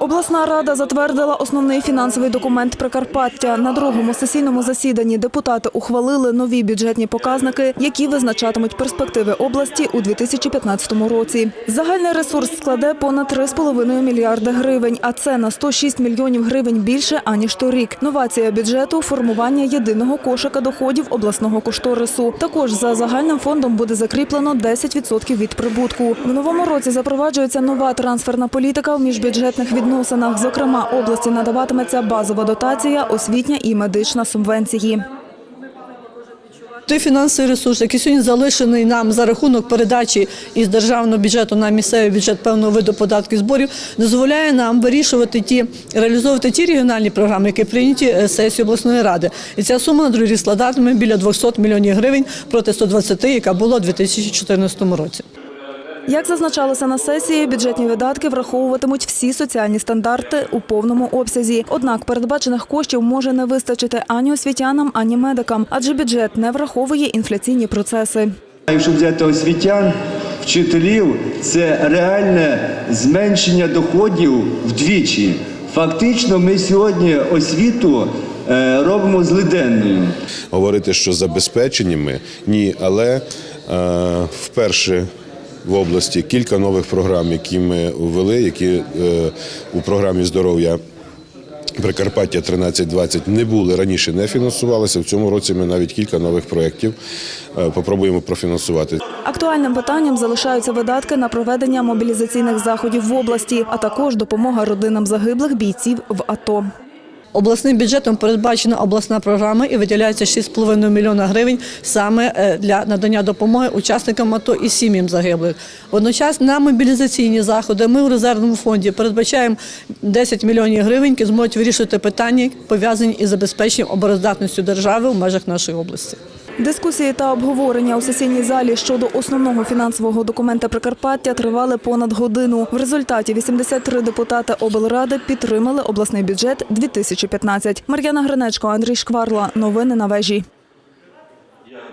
Обласна рада затвердила основний фінансовий документ Прикарпаття. На другому сесійному засіданні депутати ухвалили нові бюджетні показники, які визначатимуть перспективи області у 2015 році. Загальний ресурс складе понад 3,5 мільярди гривень, а це на 106 мільйонів гривень більше аніж торік. Новація бюджету формування єдиного кошика доходів обласного кошторису. Також за загальним фондом буде закріплено 10% від прибутку. В новому році запроваджується нова трансферна політика в міжбюджетних відносинах. Зокрема, області надаватиметься базова дотація, освітня і медична субвенції. Той фінансовий ресурс, який сьогодні залишений нам за рахунок передачі із державного бюджету на місцевий бюджет певного виду податків і зборів, дозволяє нам вирішувати ті, реалізовувати ті регіональні програми, які прийняті е, сесією обласної ради. І ця сума на другий складатиме біля 200 мільйонів гривень проти 120, яка була у 2014 році. Як зазначалося на сесії, бюджетні видатки враховуватимуть всі соціальні стандарти у повному обсязі. Однак передбачених коштів може не вистачити ані освітянам, ані медикам, адже бюджет не враховує інфляційні процеси. Якщо взяти освітян, вчителів, це реальне зменшення доходів вдвічі. Фактично, ми сьогодні освіту е, робимо злиденною. говорити, що забезпечені ми ні, але е, вперше в області кілька нових програм, які ми ввели, які е, у програмі здоров'я. Прикарпаття 1320 не були раніше, не фінансувалися. В цьому році ми навіть кілька нових проєктів е, попробуємо профінансувати. Актуальним питанням залишаються видатки на проведення мобілізаційних заходів в області, а також допомога родинам загиблих бійців в АТО. Обласним бюджетом передбачена обласна програма і виділяється 6,5 мільйона гривень саме е, для надання допомоги учасникам АТО і сім'ям загиблих. Водночас на мобілізаційні заходи ми у резервному фонді передбачаємо 10 мільйонів гривень, які зможуть вирішити питання, пов'язані із забезпеченням обороздатністю держави в межах нашої області. Дискусії та обговорення у сесійній залі щодо основного фінансового документа Прикарпаття тривали понад годину. В результаті 83 депутати облради підтримали обласний бюджет 2015. Мар'яна Гринечко, Андрій Шкварла. Новини на вежі.